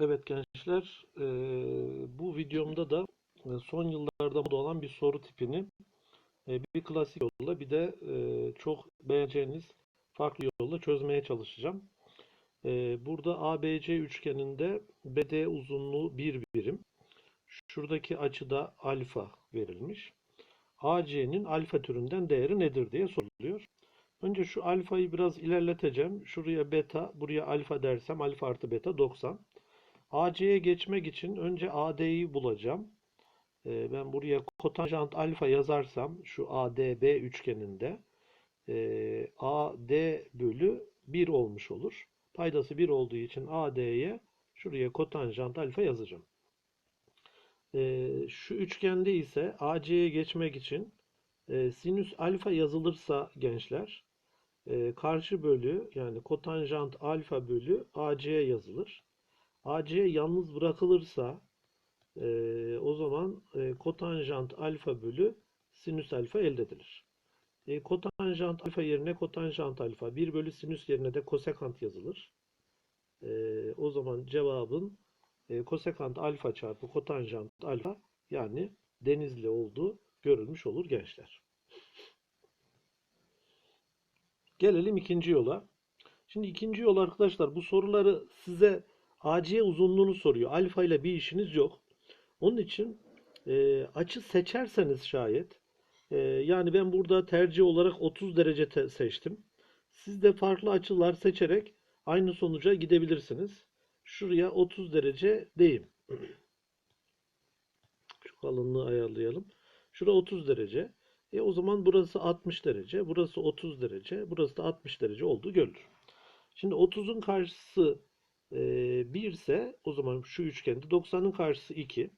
Evet gençler, eee, bu videomda da e, son yıllarda moda olan bir soru tipini e, bir klasik yolla bir de e, çok beğeneceğiniz farklı yolla çözmeye çalışacağım. E, burada ABC üçgeninde BD uzunluğu bir birim. Şuradaki açıda alfa verilmiş. AC'nin alfa türünden değeri nedir diye soruluyor. Önce şu alfayı biraz ilerleteceğim. Şuraya beta, buraya alfa dersem alfa artı beta 90. AC'ye geçmek için önce AD'yi bulacağım. Ee, ben buraya kotanjant alfa yazarsam şu ADB üçgeninde e, AD bölü 1 olmuş olur. Paydası 1 olduğu için AD'ye şuraya kotanjant alfa yazacağım. Ee, şu üçgende ise AC'ye geçmek için e, sinüs alfa yazılırsa gençler e, karşı bölü yani kotanjant alfa bölü AC yazılır. AC yalnız bırakılırsa e, o zaman e, kotanjant alfa bölü sinüs alfa elde edilir. E, kotanjant alfa yerine kotanjant alfa 1 bölü sinüs yerine de kosekant yazılır. E, o zaman cevabın e, kosekant alfa çarpı kotanjant alfa yani denizli olduğu görülmüş olur gençler. Gelelim ikinci yola. Şimdi ikinci yol arkadaşlar bu soruları size AC uzunluğunu soruyor. Alfa ile bir işiniz yok. Onun için e, açı seçerseniz şayet e, yani ben burada tercih olarak 30 derece seçtim. Siz de farklı açılar seçerek aynı sonuca gidebilirsiniz. Şuraya 30 derece deyim. Şu kalınlığı ayarlayalım. Şura 30 derece. E o zaman burası 60 derece, burası 30 derece, burası da 60 derece olduğu görülür. Şimdi 30'un karşısı e, 1 ise o zaman şu üçgende 90'ın karşısı 2.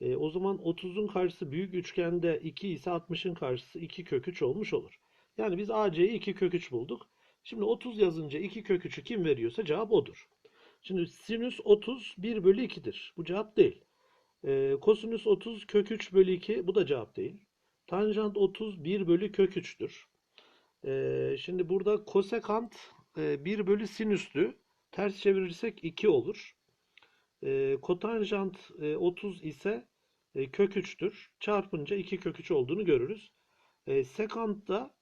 E, o zaman 30'un karşısı büyük üçgende 2 ise 60'ın karşısı 2 kök 3 olmuş olur. Yani biz AC'yi 2 kök 3 bulduk. Şimdi 30 yazınca 2 kök 3'ü kim veriyorsa cevap odur. Şimdi sinüs 30 1 bölü 2'dir. Bu cevap değil. E, kosinüs 30 kök 3 bölü 2 bu da cevap değil. Tanjant 30 1 bölü kök 3'tür. E, şimdi burada kosekant e, 1 bölü sinüstü. Ters çevirirsek 2 olur. E, kotanjant e, 30 ise e, kök 3'tür. Çarpınca 2 kök 3 olduğunu görürüz. E, sekant da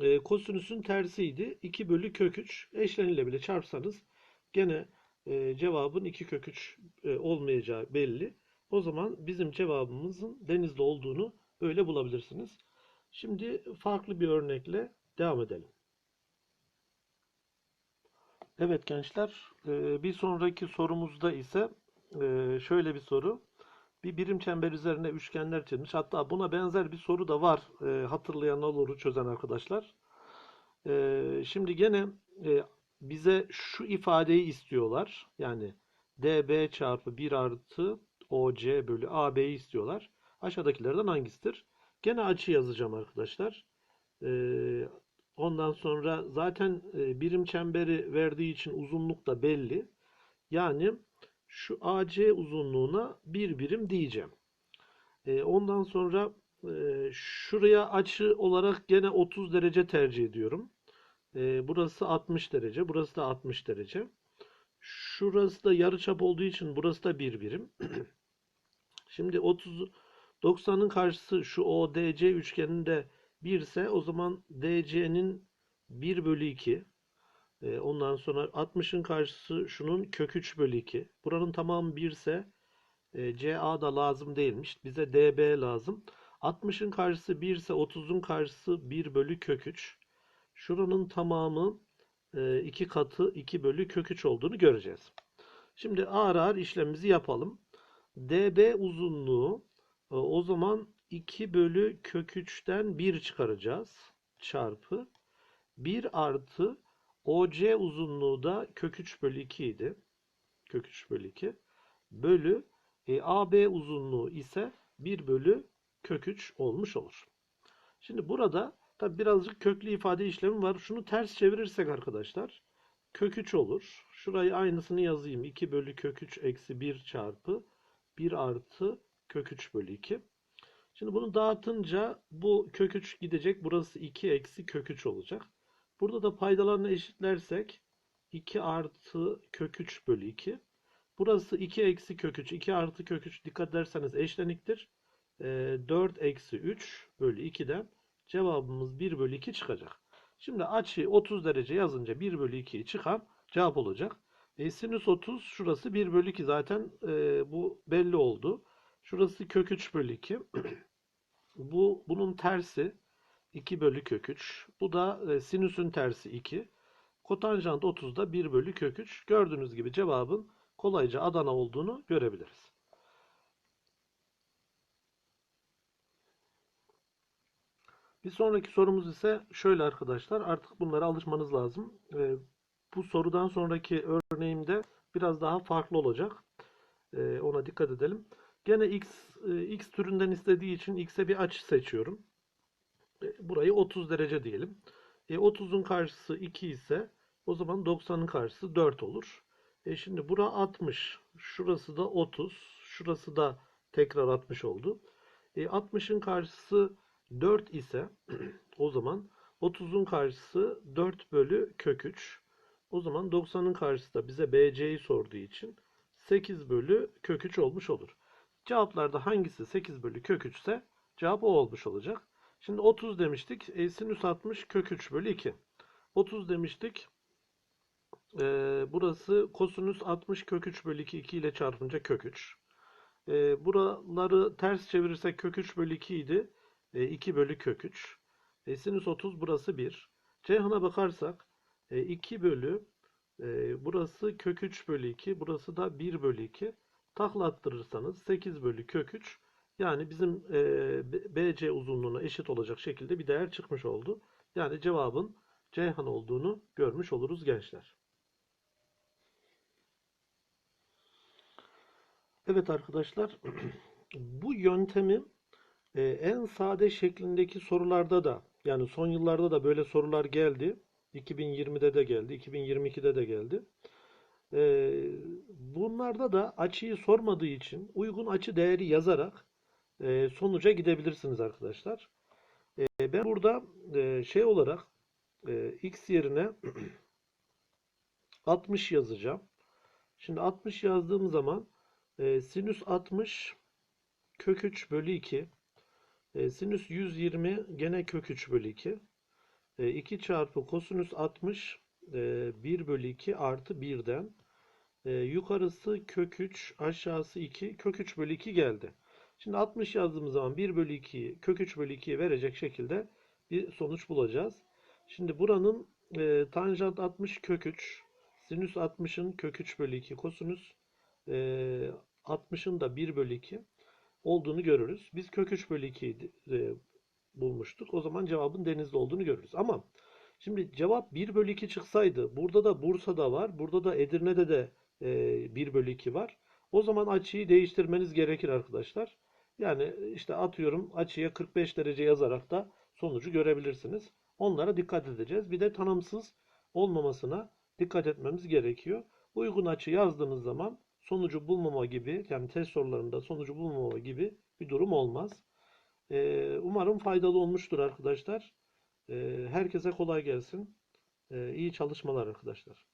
e, kosinüsün tersiydi. 2 bölü kök 3 eşleniyle bile çarpsanız gene e, cevabın 2 kök 3 e, olmayacağı belli. O zaman bizim cevabımızın denizli olduğunu öyle bulabilirsiniz. Şimdi farklı bir örnekle devam edelim. Evet gençler, e, bir sonraki sorumuzda ise e, şöyle bir soru. Bir birim çember üzerine üçgenler çizmiş. Hatta buna benzer bir soru da var. E, hatırlayan olur, çözen arkadaşlar. Şimdi gene bize şu ifadeyi istiyorlar. Yani db çarpı 1 artı oc bölü ab'yi istiyorlar. Aşağıdakilerden hangisidir? Gene açı yazacağım arkadaşlar. Ondan sonra zaten e, birim çemberi verdiği için uzunluk da belli. Yani şu AC uzunluğuna bir birim diyeceğim. E, ondan sonra e, şuraya açı olarak gene 30 derece tercih ediyorum. Burası 60 derece, burası da 60 derece. Şurası da yarıçap olduğu için burası da bir birim. Şimdi 30 90'ın karşısı şu ODC üçgeninde 1 ise o zaman DC'nin 1 bölü 2. E, ondan sonra 60'ın karşısı şunun kök 3 bölü 2. Buranın tamamı 1 ise e, CA da lazım değilmiş. Bize DB lazım. 60'ın karşısı 1 ise 30'un karşısı 1 bölü kök 3. Şuranın tamamı 2 e, katı 2 bölü kök 3 olduğunu göreceğiz. Şimdi ağır ağır işlemimizi yapalım. DB uzunluğu o zaman 2 bölü kök 3'ten 1 çıkaracağız. Çarpı 1 artı OC uzunluğu da kök 3 bölü 2 idi. Kök 3 bölü 2. Bölü e, AB uzunluğu ise 1 bölü kök 3 olmuş olur. Şimdi burada tabi birazcık köklü ifade işlemi var. Şunu ters çevirirsek arkadaşlar kök 3 olur. Şurayı aynısını yazayım. 2 bölü kök 3 eksi 1 çarpı 1 artı kök 3 bölü 2. Şimdi bunu dağıtınca bu kök 3 gidecek. Burası 2 eksi kök 3 olacak. Burada da paydalarını eşitlersek 2 artı kök 3 bölü 2. Burası 2 eksi kök 3, 2 artı kök 3 dikkat ederseniz eşleniktir. E, 4 eksi 3 bölü 2'den cevabımız 1 bölü 2 çıkacak. Şimdi açıyı 30 derece yazınca 1 bölü 2'yi çıkan cevap olacak. E, sinüs 30 şurası 1 bölü 2 zaten e, bu belli oldu. Şurası kök 3 bölü 2. Bu bunun tersi 2 bölü kök 3. Bu da e, sinüsün tersi 2. Kotanjant 30 da 1 bölü kök 3. Gördüğünüz gibi cevabın kolayca Adana olduğunu görebiliriz. Bir sonraki sorumuz ise şöyle arkadaşlar. Artık bunlara alışmanız lazım. E, bu sorudan sonraki örneğimde biraz daha farklı olacak. E, ona dikkat edelim. Gene x, e, x türünden istediği için x'e bir açı seçiyorum. E, burayı 30 derece diyelim. E, 30'un karşısı 2 ise o zaman 90'ın karşısı 4 olur. E, şimdi bura 60. Şurası da 30. Şurası da tekrar 60 oldu. E, 60'ın karşısı 4 ise o zaman 30'un karşısı 4 bölü kök 3. O zaman 90'ın karşısı da bize BC'yi sorduğu için 8 bölü kök 3 olmuş olur. Cevaplarda hangisi 8 bölü kök 3 ise cevap o olmuş olacak. Şimdi 30 demiştik. E, sinüs 60 kök 3 bölü 2. 30 demiştik. E, burası kosinüs 60 kök 3 bölü 2. 2 ile çarpınca kök 3. E, buraları ters çevirirsek kök 3 bölü 2 idi. E, 2 bölü kök 3. E, sinüs 30 burası 1. Ceyhan'a bakarsak e, 2 bölü e, burası kök 3 bölü 2. Burası da 1 bölü 2. Takla attırırsanız 8 bölü kök 3 yani bizim e, BC uzunluğuna eşit olacak şekilde bir değer çıkmış oldu. Yani cevabın Ceyhan olduğunu görmüş oluruz gençler. Evet arkadaşlar bu yöntemi e, en sade şeklindeki sorularda da yani son yıllarda da böyle sorular geldi. 2020'de de geldi, 2022'de de geldi. Ee, bunlarda da açıyı sormadığı için uygun açı değeri yazarak e, sonuca gidebilirsiniz arkadaşlar. E, ben burada e, şey olarak e, x yerine 60 yazacağım. Şimdi 60 yazdığım zaman sinüs 60 kök 3 bölü 2 e, sinüs 120 gene kök 3 bölü 2 e, 2 çarpı kosinüs 60 e, 1 bölü 2 artı 1'den e, yukarısı kök 3 aşağısı 2 kök 3 bölü 2 geldi. Şimdi 60 yazdığımız zaman 1 bölü 2'yi kök 3 bölü 2'ye verecek şekilde bir sonuç bulacağız. Şimdi buranın e, tanjant 60 kök 3 sinüs 60'ın kök 3 bölü 2 kosinüs e, 60'ın da 1 bölü 2 olduğunu görürüz. Biz kök 3 bölü 2'yi e, bulmuştuk. O zaman cevabın denizde olduğunu görürüz. Ama şimdi cevap 1 bölü 2 çıksaydı burada da Bursa'da var. Burada da Edirne'de de e, 1 bölü 2 var. O zaman açıyı değiştirmeniz gerekir arkadaşlar. Yani işte atıyorum açıya 45 derece yazarak da sonucu görebilirsiniz. Onlara dikkat edeceğiz. Bir de tanımsız olmamasına dikkat etmemiz gerekiyor. Uygun açı yazdığınız zaman sonucu bulmama gibi yani test sorularında sonucu bulmama gibi bir durum olmaz. Ee, umarım faydalı olmuştur arkadaşlar. Ee, herkese kolay gelsin. Ee, iyi çalışmalar arkadaşlar.